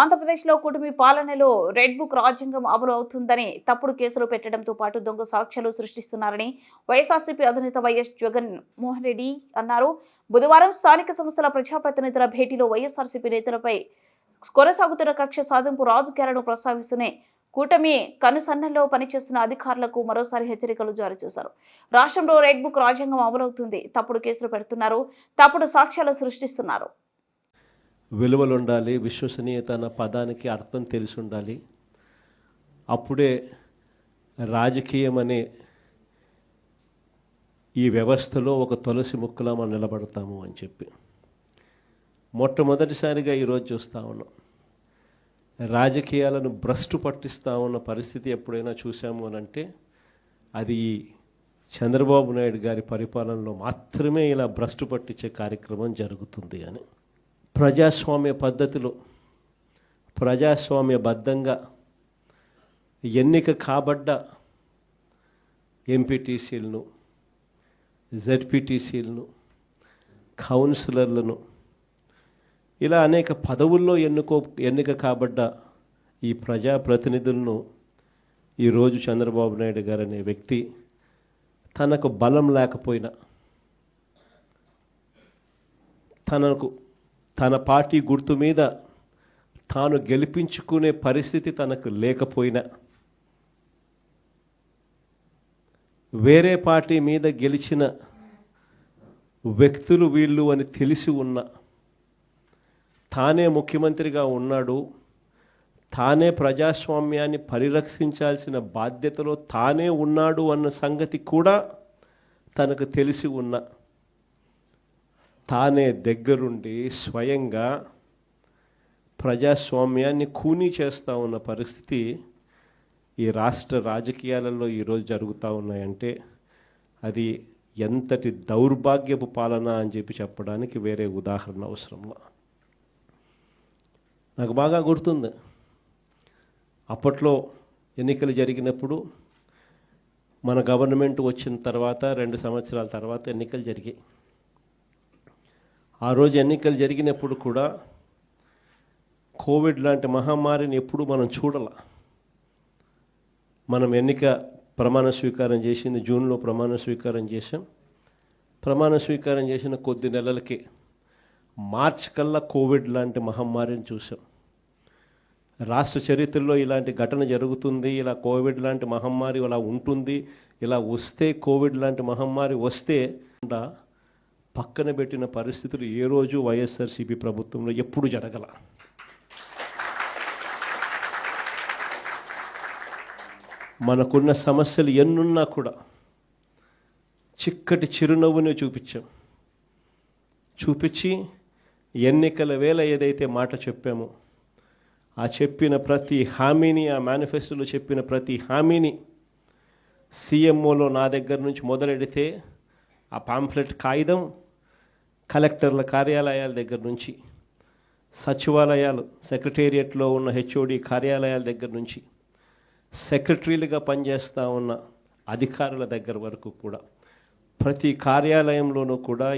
ఆంధ్రప్రదేశ్లో కూటమి పాలనలో రెడ్ బుక్ రాజ్యాంగం అమలు అవుతుందని తప్పుడు కేసులు పెట్టడంతో పాటు దొంగ సాక్ష్యాలు సృష్టిస్తున్నారని వైఎస్ఆర్సీపీ అధినేత వైఎస్ జగన్ మోహన్ రెడ్డి అన్నారు. బుధవారం స్థానిక సంస్థల ప్రజాప్రతినిధుల భేటీలో వైఎస్ఆర్సీపీ నేతలపై కొనసాగుతున్న కక్ష సాధింపు రాజకీయాలను ప్రస్తావిస్తూనే కూటమి కనుసన్నల్లో పనిచేస్తున్న అధికారులకు మరోసారి హెచ్చరికలు జారీ చేశారు. రాష్ట్రంలో రెడ్ బుక్ రాజ్యాంగం అమలవుతుంది తప్పుడు కేసులు పెడుతున్నారు తప్పుడు సాక్ష్యాలు సృష్టిస్తున్నారు. విలువలు ఉండాలి విశ్వసనీయత అన్న పదానికి అర్థం తెలిసి ఉండాలి అప్పుడే రాజకీయం అనే ఈ వ్యవస్థలో ఒక తులసి ముక్కలా మనం నిలబడతాము అని చెప్పి. మొట్టమొదటిసారిగా ఈరోజు చూస్తూ ఉన్నాం. రాజకీయాలను భ్రష్టు పట్టిస్తూ ఉన్న పరిస్థితి ఎప్పుడైనా చూసాము అని అంటే అది చంద్రబాబు నాయుడు గారి పరిపాలనలో మాత్రమే ఇలా భ్రష్టు పట్టించే కార్యక్రమం జరుగుతుంది అని. ప్రజాస్వామ్య పద్ధతిలో ప్రజాస్వామ్యబద్ధంగా ఎన్నిక కాబడ్డ ఎంపీటీసీలను జెడ్పీటీసీలను కౌన్సిలర్లను ఇలా అనేక పదవుల్లో ఎన్నుకో ఎన్నిక కాబడ్డ ఈ ప్రజాప్రతినిధులను ఈరోజు చంద్రబాబు నాయుడు గారు అనే వ్యక్తి తనకు బలం లేకపోయినా తనకు తన పార్టీ గుర్తు మీద తాను గెలిపించుకునే పరిస్థితి తనకు లేకపోయినా వేరే పార్టీ మీద గెలిచిన వ్యక్తులు వీళ్ళు అని తెలిసి ఉన్న తానే ముఖ్యమంత్రిగా ఉన్నాడు తానే ప్రజాస్వామ్యాన్ని పరిరక్షించాల్సిన బాధ్యతలో తానే ఉన్నాడు అన్న సంగతి కూడా తనకు తెలిసి ఉన్న తానే దగ్గరుండి స్వయంగా ప్రజాస్వామ్యాన్ని కూనీ చేస్తూ ఉన్న పరిస్థితి ఈ రాష్ట్ర రాజకీయాలలో ఈరోజు జరుగుతూ ఉన్నాయంటే అది ఎంతటి దౌర్భాగ్యపు పాలన అని చెప్పి చెప్పడానికి వేరే ఉదాహరణ అవసరంలో. నాకు బాగా గుర్తుంది. అప్పట్లో ఎన్నికలు జరిగినప్పుడు మన గవర్నమెంట్ వచ్చిన తర్వాత రెండు సంవత్సరాల తర్వాత ఎన్నికలు జరిగాయి. ఆ రోజు ఎన్నికలు జరిగినప్పుడు కూడా కోవిడ్ లాంటి మహమ్మారిని ఎప్పుడు మనం చూడాల. మనం ఎన్నిక ప్రమాణ స్వీకారం చేసింది జూన్లో ప్రమాణ స్వీకారం చేసాం ప్రమాణ స్వీకారం చేసిన కొద్ది నెలలకి మార్చ్ కల్లా కోవిడ్ లాంటి మహమ్మారిని చూసాం రాష్ట్ర చరిత్రలో ఇలాంటి ఘటన జరుగుతుంది ఇలా కోవిడ్ లాంటి మహమ్మారి ఇలా ఉంటుంది ఇలా వస్తే కోవిడ్ లాంటి మహమ్మారి వస్తే పక్కన పెట్టిన పరిస్థితులు ఏ రోజు వైఎస్ఆర్సీపీ ప్రభుత్వంలో ఎప్పుడు జరగల. మనకున్న సమస్యలు ఎన్నున్నా కూడా చిక్కటి చిరునవ్వునే చూపించాం. చూపించి ఎన్నికల వేళ ఏదైతే మాట చెప్పామో ఆ చెప్పిన ప్రతి హామీని ఆ మేనిఫెస్టోలో చెప్పిన ప్రతి హామీని సీఎంఓలో నా దగ్గర నుంచి మొదలెడితే ఆ పాంఫ్లెట్ కాగితం కలెక్టర్ల కార్యాలయాల దగ్గర నుంచి సచివాలయాలు సెక్రటేరియట్లో ఉన్న హెచ్ఓడి కార్యాలయాల దగ్గర నుంచి సెక్రటరీలుగా పనిచేస్తూ ఉన్న అధికారుల దగ్గర వరకు కూడా ప్రతి కార్యాలయంలోనూ కూడా